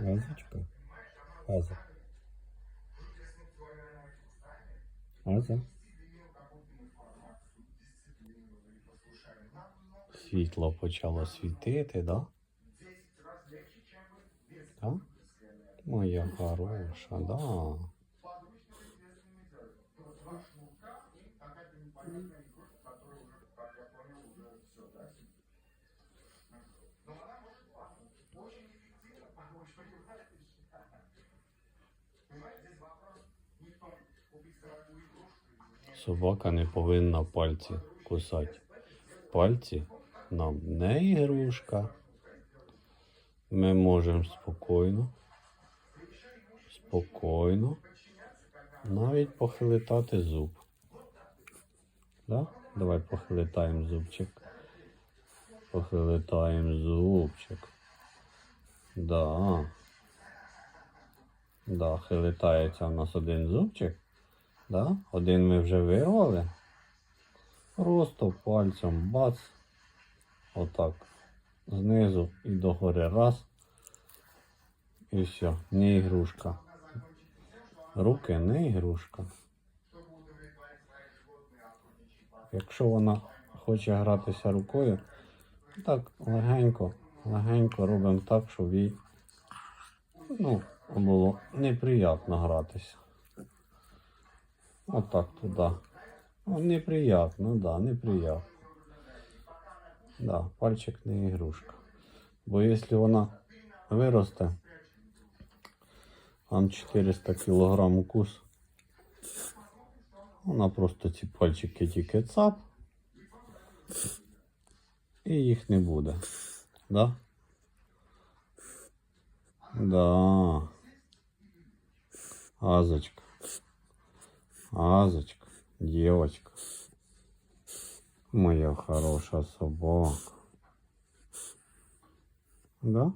Азочка. Аза. Аза. Світло почало світити, да? Так? Моя хороша, да. Собака не повинна пальці кусати. Пальці нам не ігрушка. Ми можемо спокійно, спокійно навіть похилитати зуб. Да? Давай похилитаємо зубчик. Похилитаємо зубчик. Да. Да, хилитається у нас один зубчик. Да? Один ми вже вирвали. Просто пальцем бац. Отак. Знизу і догори раз. І все, не ігрушка. Руки не ігрушка. Якщо вона хоче гратися рукою, так легенько, легенько робимо так, щоб їй ну, було неприємно гратися. Отак туди. Ну, неприємно, да, неприємно. Да, пальчик не ігрушка. Бо якщо вона виросте, там 400 кг укус, вона просто ці пальчики тільки цап, і їх не буде. Да? Да. Азочка. Азочка, девочка. Моя хорошая собака. Да?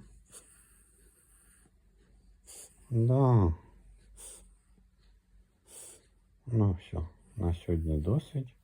Да. Ну все, на сьогодні досить.